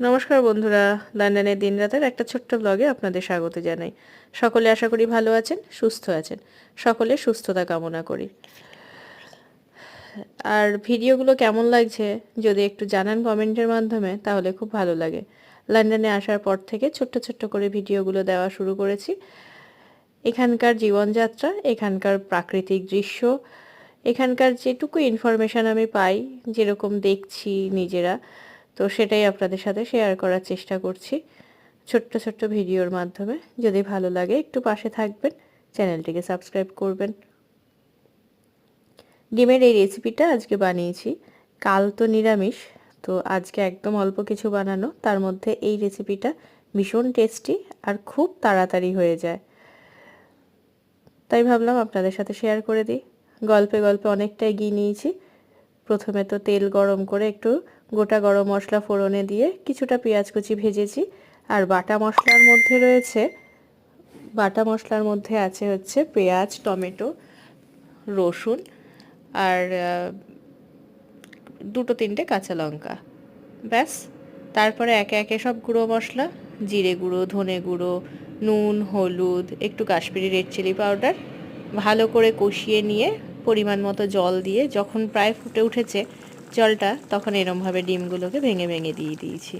নমস্কার বন্ধুরা, লন্ডনের দিন রাতের একটা ছোট্ট ব্লগে আপনাদের স্বাগত জানাই। সকলে আশা করি ভালো আছেন, সুস্থ আছেন। সকলে সুস্থতা কামনা করি। আর ভিডিওগুলো কেমন লাগছে যদি একটু জানান কমেন্টের মাধ্যমে, তাহলে খুব ভালো লাগে। লন্ডনে আসার পর থেকে ছোট্ট ছোট্ট করে ভিডিওগুলো দেওয়া শুরু করেছি। এখানকার জীবনযাত্রা, এখানকার প্রাকৃতিক দৃশ্য, এখানকার যেটুকু ইনফরমেশান আমি পাই, যেরকম দেখছি নিজেরা তো সেটাই আপনাদের সাথে শেয়ার করার চেষ্টা করছি। ছোট্ট ছোট্ট ভিডিওর মাধ্যমে যদি ভালো লাগে একটু পাশে থাকবেন, চ্যানেলটিকে সাবস্ক্রাইব করবেন। ডিমের এই রেসিপিটা আজকে বানিয়েছি। কাল তো নিরামিষ, তো আজকে একদম অল্প কিছু বানানো। তার মধ্যে এই রেসিপিটা ভীষণ টেস্টি আর খুব তাড়াতাড়ি হয়ে যায়। তাই ভাবলাম আপনাদের সাথে শেয়ার করে দিই। গল্পে গল্পে অনেকটাই গিয়ে নিয়েছি। প্রথমে তো তেল গরম করে একটু গোটা গরম মশলা ফোড়নে দিয়ে কিছুটা পেঁয়াজ কুচি ভেজেছি। আর বাটা মশলার মধ্যে রয়েছে, বাটা মশলার মধ্যে আছে হচ্ছে পেঁয়াজ, টমেটো, রসুন আর দুটো তিনটে কাঁচা লঙ্কা। ব্যাস, তারপরে একে একে সব গুঁড়ো মশলা, জিরে গুঁড়ো, ধনে গুঁড়ো, নুন, হলুদ, একটু কাশ্মীরি রেড চিলি পাউডার ভালো করে কষিয়ে নিয়ে পরিমাণ মতো জল দিয়ে যখন প্রায় ফুটে উঠেছে জলটা তখন এরমভাবে ডিমগুলোকে ভেঙে ভেঙে দিয়ে দিয়েছি।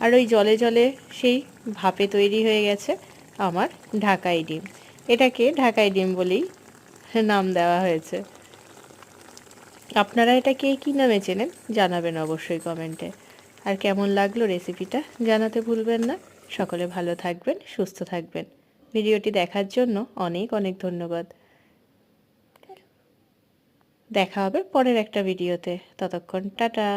আর ওই জলে জলে সেই ভাপে তৈরি হয়ে গেছে আমার ঢাকাই ডিম। এটাকে ঢাকাই ডিম বলেই নাম দেওয়া হয়েছে। আপনারা এটা কে কী নামে চেনেন জানাবেন অবশ্যই কমেন্টে। আর কেমন লাগল রেসিপিটা জানাতে ভুলবেন না। সকলে ভালো থাকবেন, সুস্থ থাকবেন। ভিডিওটি দেখার জন্য অনেক অনেক ধন্যবাদ। দেখা হবে পরের একটা ভিডিওতে। ততক্ষণ টাটা।